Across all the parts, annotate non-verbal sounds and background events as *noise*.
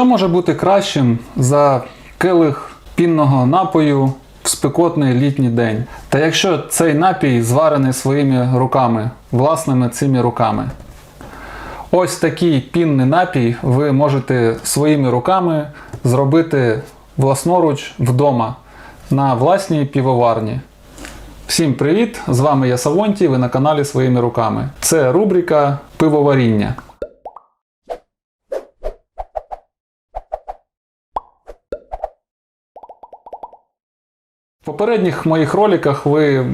Що може бути кращим за келих пінного напою в спекотний літній день? Та якщо цей напій зварений своїми руками, власними цими руками. Ось такий пінний напій ви можете своїми руками зробити власноруч вдома на власній півоварні. Всім привіт! З вами я Савонті, ви на каналі Своїми руками. Це рубрика Пивоваріння. В попередніх моїх роликах ви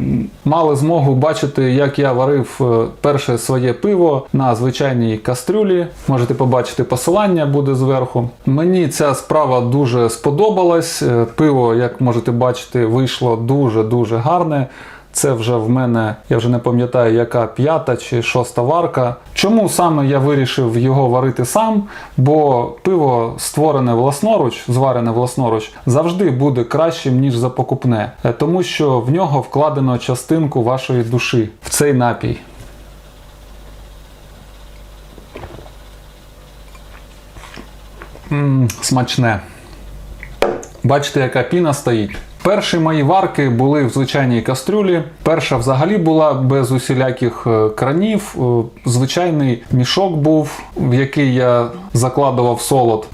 мали змогу бачити, як я варив е, перше своє пиво на звичайній кастрюлі. Можете побачити посилання буде зверху. Мені ця справа дуже сподобалась. Е, Пиво, як можете бачити, вийшло дуже-дуже гарне. Це вже в мене, я вже не пам'ятаю, яка п'ята чи шоста варка. Чому саме я вирішив його варити сам? Бо пиво створене власноруч, зварене власноруч, завжди буде кращим, ніж за покупне, Е, тому що в нього вкладено частинку вашої душі в цей напій. М, смачне. Бачите, яка піна стоїть. Перші мої варки були в звичайній кастрюлі. Перша взагалі була без усіляких е, кранів. Е, Звичайний мішок був, в який я закладував солод.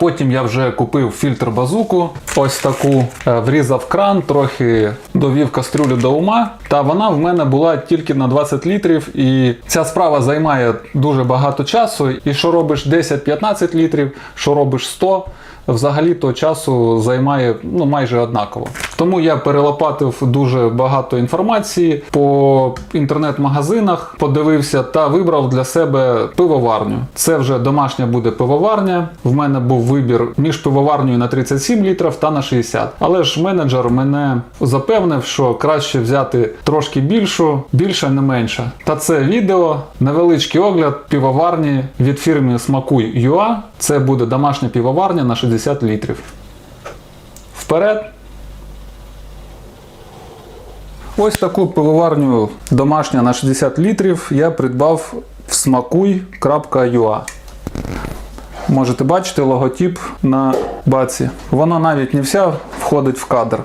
Потім я вже купив фільтр базуку, ось таку, е, врізав кран, трохи довів кастрюлю до ума. Та вона в мене була тільки на 20 літрів. І ця справа займає дуже багато часу. І що робиш 10-15 літрів, що робиш 100, взагалі то часу займає ну, майже однаково. Тому я перелопатив дуже багато інформації по інтернет-магазинах, подивився та вибрав для себе пивоварню. Це вже домашня буде пивоварня. В мене був вибір між пивоварнею на 37 літрів та на 60. Але ж менеджер мене запевнив, що краще взяти трошки більшу, більше не менше. Та це відео, невеличкий огляд півоварні від фірми Смакуй.ua. Це буде домашня півоварня на 60 літрів. Вперед! Ось таку пивоварню домашню на 60 літрів я придбав в smakuй.ua. Можете бачити логотип на баці. Вона навіть не вся входить в кадр.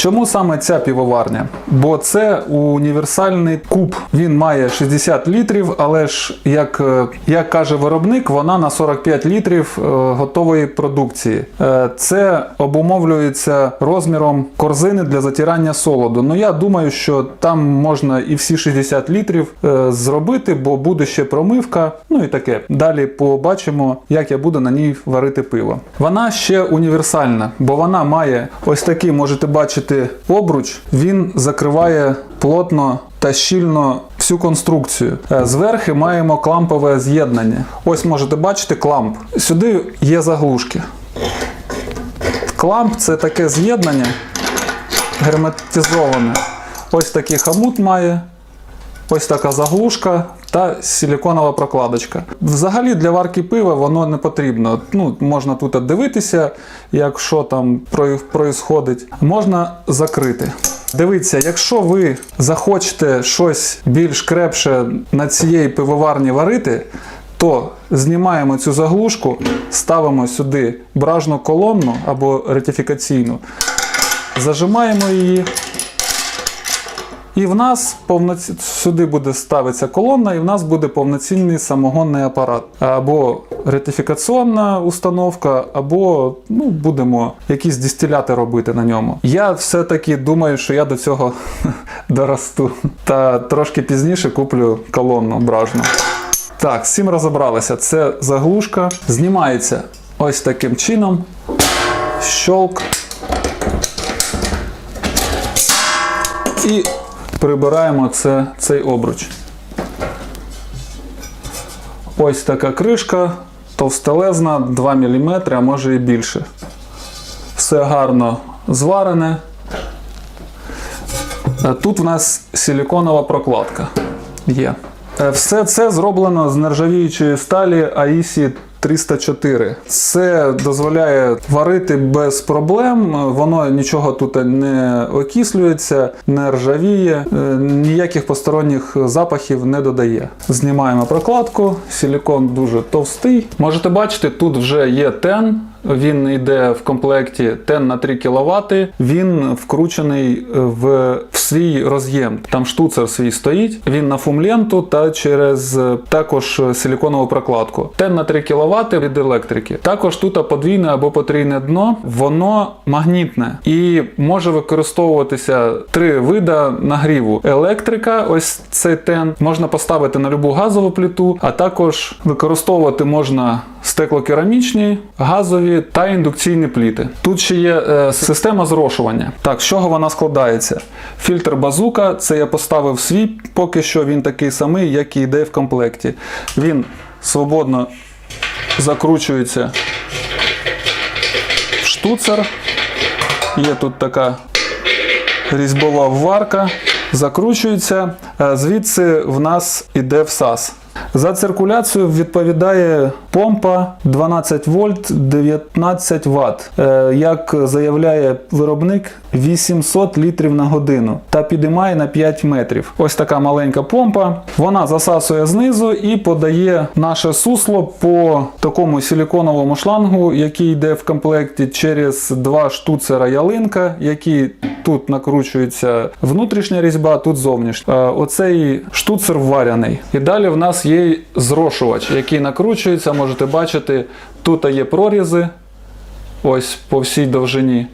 Чому саме ця півоварня? Бо це універсальний куб. Він має 60 літрів, але ж, як, е, як каже виробник, вона на 45 літрів е, готової продукції. Е, Це обумовлюється розміром корзини для затирання солоду. Ну я думаю, що там можна і всі 60 літрів зробити, бо буде ще промивка. Ну і таке. Далі побачимо, як я буду на ній варити пиво. Вона ще універсальна, бо вона має ось такий, можете бачити, обруч. Він закриває плотно та щільно всю конструкцію. Е, Зверхи маємо клампове з'єднання. Ось можете бачити кламп. Сюди є заглушки. Кламп це таке з'єднання герметизоване. Ось такий хамут має. Ось така заглушка та силіконова прокладочка. Взагалі для варки пива воно не потрібно. Ну, можна тут дивитися, якщо там проїсходить. Можна закрити. Дивіться, якщо ви захочете щось більш крепше на цієї пивоварні варити, то знімаємо цю заглушку, ставимо сюди бражну колонну або ретифікаційну, зажимаємо її. І в нас повноці... сюди буде ставитися колонна, і в нас буде повноцінний самогонний апарат. Або ретифікаційна установка, або ну, будемо якісь дистиляти робити на ньому. Я все-таки думаю, що я до цього *laughs* доросту. Та трошки пізніше куплю колонну бражну. Так, цим розібралися. Це заглушка. Знімається ось таким чином. Щолк. І прибираємо це, цей обруч. Ось така кришка, товстелезна, 2 мм, а може і більше. Все гарно зварене. Е, Тут в нас силіконова прокладка є. Е, Все це зроблено з нержавіючої сталі AISI 304. Це дозволяє варити без проблем. Воно нічого тут не окислюється, не ржавіє, е, ніяких посторонніх запахів не додає. Знімаємо прокладку, силікон дуже товстий. Можете бачити, тут вже є тен. Він йде в комплекті тен на 3 кВт. Він вкручений в, в свій роз'єм. Там штуцер свій стоїть. Він на фумленту та через е, також силіконову прокладку. Тен на 3 кВт від електрики. Також тут подвійне або потрійне дно. Воно магнітне і може використовуватися три вида нагріву. Електрика, ось цей тен, можна поставити на любу газову плиту, а також використовувати можна стеклокерамічні, газові та індукційні пліти. Тут ще є е, система зрошування. Так, з чого вона складається? Фільтр базука, це я поставив свій, поки що він такий самий, як і йде в комплекті. Він свободно закручується в штуцер. Є тут така різьбова вварка, закручується, е, звідси в нас іде всас. За циркуляцію відповідає помпа 12 вольт 19 Вт. Е, Як заявляє виробник, 800 літрів на годину та підіймає на 5 метрів. Ось така маленька помпа. Вона засасує знизу і подає наше сусло по такому силіконовому шлангу, який йде в комплекті через два штуцера ялинка, які тут накручується внутрішня різьба, тут зовнішня. Е, Оцей штуцер вваряний. І далі в нас є зрошувач, який накручується. Можете бачити, тут є прорізи. Ось по всій довжині.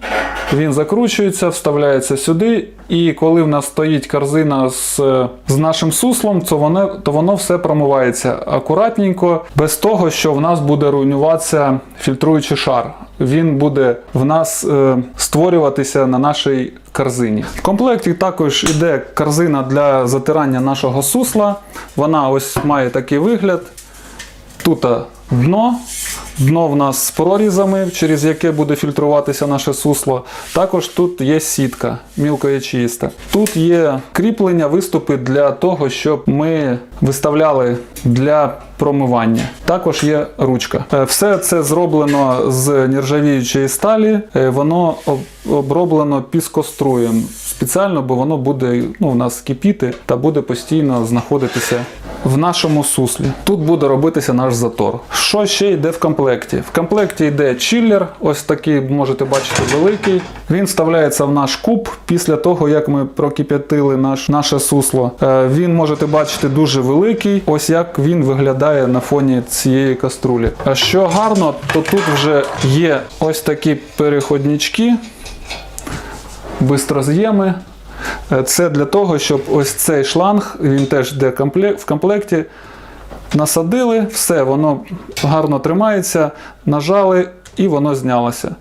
Він закручується, вставляється сюди, і коли в нас стоїть корзина з, з нашим суслом, то воно, то воно все промивається акуратненько, без того, що в нас буде руйнуватися фільтруючий шар. Він буде в нас е, створюватися на нашій корзині. В комплекті також іде корзина для затирання нашого сусла. Вона ось має такий вигляд. Тут дно. Дно в нас з прорізами, через яке буде фільтруватися наше сусло. Також тут є сітка мілкоячиста. Тут є кріплення, виступи для того, щоб ми виставляли для промивання. Також є ручка. Е, Все це зроблено з нержавіючої сталі. Е, Воно оброблено піскоструєм спеціально, бо воно буде ну, у нас кипіти та буде постійно знаходитися в нашому суслі. Тут буде робитися наш затор. Що ще йде в комплекті? В комплекті йде чиллер, ось такий можете бачити великий. Він вставляється в наш куб після того, як ми прокип'ятили наш, наше сусло. Е, Він можете бачити дуже великий. Ось як він виглядає на фоні цієї каструлі. А що гарно, то тут вже є ось такі переходнички бистроз'єми. Е, Це для того, щоб ось цей шланг, він теж йде в комплекті. Насадили, все, воно гарно тримається, нажали і воно знялося.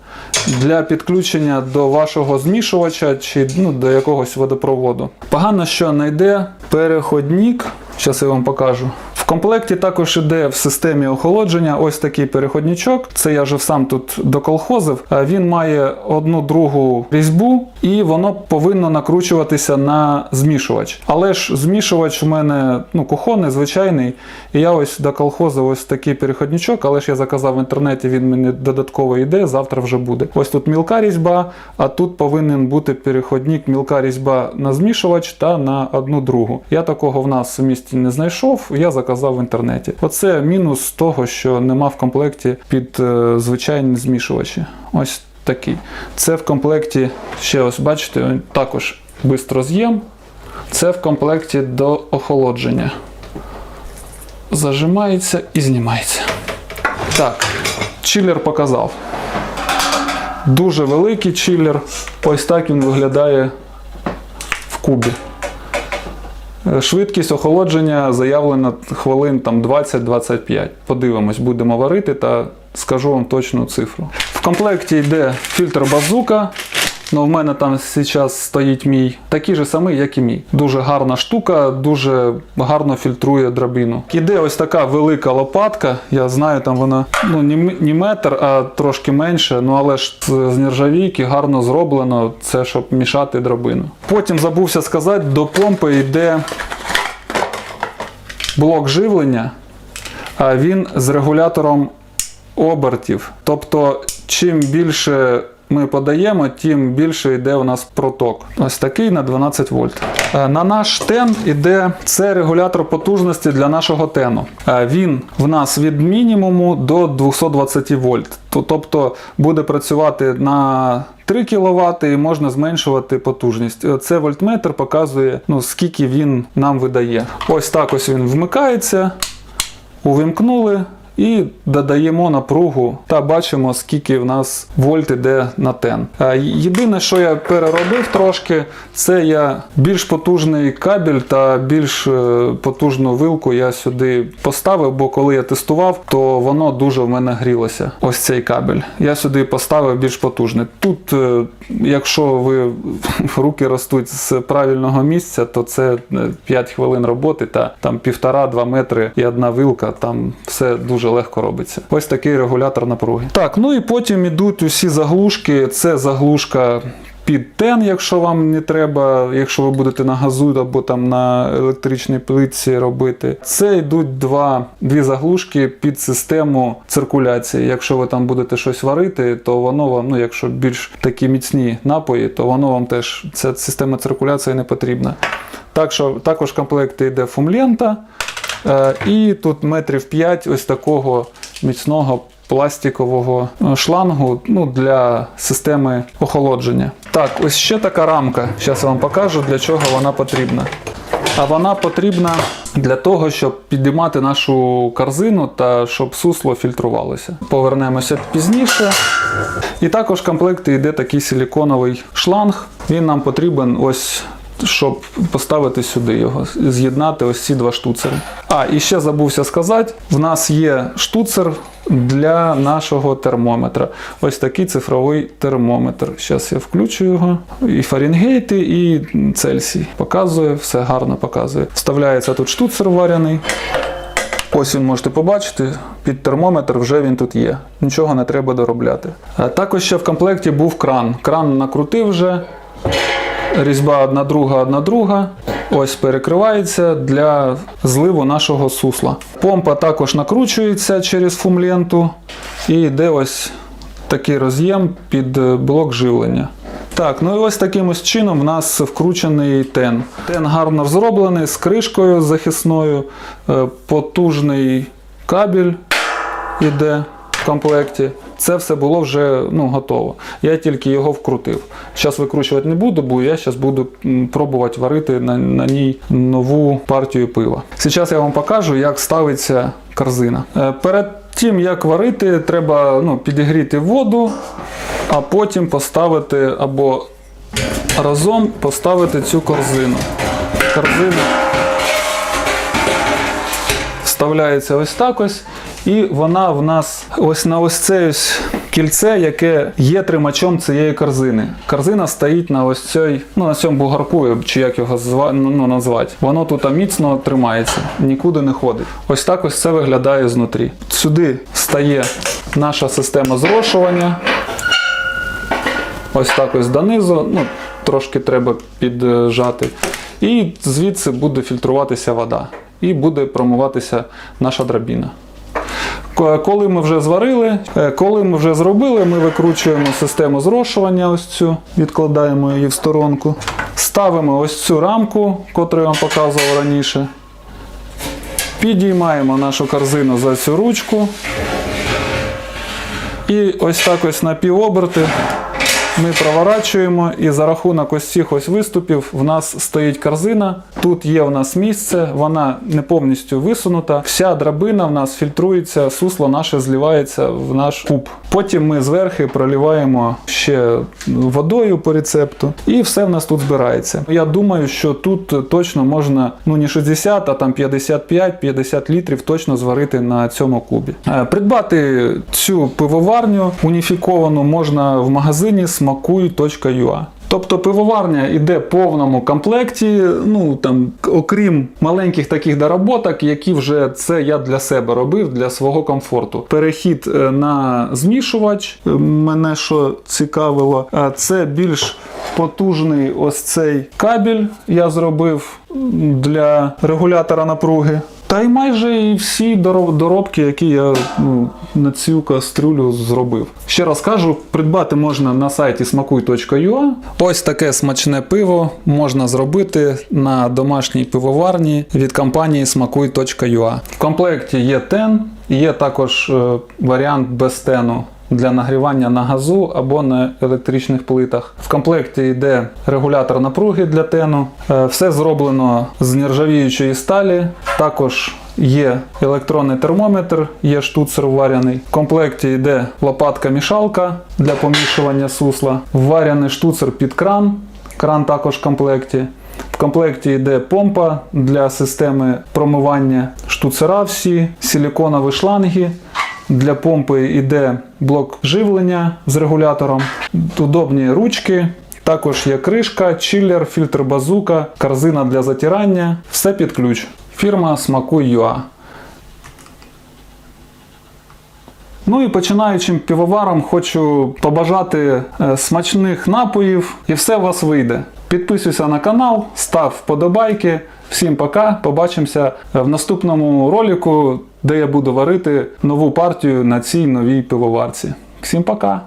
Для підключення до вашого змішувача чи ну, до якогось водопроводу. Погано, що не йде переходник. Зараз я вам покажу. Комплекті також іде в системі охолодження ось такий переходничок. Це я вже сам тут доколхозив. Він має одну другу різьбу, і воно повинно накручуватися на змішувач. Але ж змішувач у мене ну, кухонний, звичайний. І я ось доколхозив ось такий переходничок, але ж я заказав в інтернеті, він мені додатково йде, завтра вже буде. Ось тут мілка різьба, а тут повинен бути переходник мілка різьба на змішувач та на одну другу. Я такого в нас в місті не знайшов, я заказав в інтернеті. Оце мінус того, що нема в комплекті під е, звичайні змішувачі. Ось такий. Це в комплекті ще ось бачите, також бистроз'єм. Це в комплекті до охолодження. Зажимається і знімається. Так, чилер показав. Дуже великий чилер. Ось так він виглядає в кубі. Швидкість охолодження заявлена хвилин там 20-25. Подивимось, будемо варити та скажу вам точну цифру. В комплекті йде фільтр базука. Ну, в мене там зараз стоїть мій такий же самий, як і мій. Дуже гарна штука, дуже гарно фільтрує драбину. Іде ось така велика лопатка. Я знаю, там вона ну, не, метр, а трошки менше. Ну але ж з нержавійки гарно зроблено. Це щоб мішати драбину. Потім забувся сказати, до помпи йде блок живлення. А він з регулятором обертів. Тобто, чим більше ми подаємо, тим більше йде у нас проток. Ось такий на 12 вольт. Е, На наш тен іде це регулятор потужності для нашого тену. Е, Він в нас від мінімуму до 220 вольт. Тобто буде працювати на 3 кВт і можна зменшувати потужність. Е, Це вольтметр показує, ну, скільки він нам видає. Ось так ось він вмикається, увімкнули. І додаємо напругу та бачимо, скільки в нас вольт іде на тен. Е, Єдине, що я переробив трошки, це я більш потужний кабель та більш е, потужну вилку я сюди поставив, бо коли я тестував, то воно дуже в мене грілося. Ось цей кабель. Я сюди поставив більш потужний. Тут, е, якщо ви *laughs* руки ростуть з правильного місця, то це е, 5 хвилин роботи та там півтора-два метри і одна вилка. Там все дуже легко робиться. Ось такий регулятор напруги. Так, ну і потім ідуть усі заглушки. Це заглушка. Під тен, якщо вам не треба, якщо ви будете на газу або там на електричній плитці робити. Це йдуть два, дві заглушки під систему циркуляції. Якщо ви там будете щось варити, то воно вам, ну якщо більш такі міцні напої, то воно вам теж ця система циркуляції не потрібна. Так що, також в йде фумлента. Е, І тут метрів 5 ось такого міцного пластикового е, шлангу ну, для системи охолодження. Так, ось ще така рамка. Зараз я вам покажу, для чого вона потрібна. А вона потрібна для того, щоб підіймати нашу корзину та щоб сусло фільтрувалося. Повернемося пізніше. І також в комплекті йде такий силіконовий шланг. Він нам потрібен ось щоб поставити сюди його, з'єднати ось ці два штуцери. А, і ще забувся сказати: в нас є штуцер для нашого термометра. Ось такий цифровий термометр. Зараз я включу його. І Фаренгейти, і Цельсій. Показує, все гарно показує. Вставляється тут штуцер варяний. Ось він можете побачити, під термометр вже він тут є. Нічого не треба доробляти. Також ще в комплекті був кран. Кран накрутив вже. Різьба одна друга, одна друга. Ось перекривається для зливу нашого сусла. Помпа також накручується через фумленту і йде ось такий роз'єм під е, блок живлення. Так, ну і ось таким ось чином в нас вкручений тен. Тен гарно зроблений з кришкою захисною, е, потужний кабель іде комплекті. Це все було вже ну, готово. Я тільки його вкрутив. Зараз викручувати не буду, бо я зараз буду пробувати варити на, на ній нову партію пива. Зараз я вам покажу, як ставиться корзина. Е, Перед тим, як варити, треба ну, підігріти воду, а потім поставити або разом поставити цю корзину. Корзина вставляється ось так ось. І вона в нас ось на ось це ось кільце, яке є тримачом цієї корзини. Корзина стоїть на ось цій, ну на цьому бугарку, чи як його зва, ну, ну, назвати. Воно тут міцно тримається, нікуди не ходить. Ось так ось це виглядає знутрі. Сюди стає наша система зрошування. Ось так ось донизу, ну трошки треба піджати. І звідси буде фільтруватися вода. І буде промиватися наша драбіна. Коли ми вже зварили, е, коли ми вже зробили, ми викручуємо систему зрошування, ось цю, відкладаємо її в сторонку. Ставимо ось цю рамку, яку я вам показував раніше. Підіймаємо нашу корзину за цю ручку. І ось так ось на півоберти ми проворачуємо, і за рахунок ось цих ось виступів в нас стоїть корзина. Тут є в нас місце, вона не повністю висунута. Вся драбина в нас фільтрується, сусло наше зливається в наш куб. Потім ми зверхи проливаємо ще водою по рецепту, і все в нас тут збирається. Я думаю, що тут точно можна ну не 60, а там 55-50 літрів точно зварити на цьому кубі. Е, Придбати цю пивоварню уніфіковану можна в магазині smakuй.ua. Тобто пивоварня йде в повному комплекті, ну там, окрім маленьких таких доработок, які вже це я для себе робив для свого комфорту. Перехід е, на змішувач е, мене що цікавило, е, це більш потужний ось цей кабель я зробив для регулятора напруги. Та й майже і всі доробки, які я ну, на цю кастрюлю зробив. Ще раз кажу, придбати можна на сайті smakuй.ua. Ось таке смачне пиво можна зробити на домашній пивоварні від компанії смакуй.ua. В комплекті є тен, є також е, варіант без тену. Для нагрівання на газу або на електричних плитах. В комплекті йде регулятор напруги для тену. Е, Все зроблено з нержавіючої сталі. Також є електронний термометр, є штуцер варяний. В комплекті йде лопатка-мішалка для помішування сусла, варяний штуцер під кран. Кран також в комплекті. В комплекті йде помпа для системи промивання штуцера всі, силіконові шланги. Для помпи йде блок живлення з регулятором, удобні ручки. Також є кришка, чиллер, фільтр базука, корзина для затирання. Все під ключ. Фірма Смакуй.ua. Ну і починаючим півоваром хочу побажати е, смачних напоїв і все у вас вийде. Підписуйся на канал, став вподобайки. Всім пока. Побачимося в наступному ролику, де я буду варити нову партію на цій новій пивоварці. Всім пока!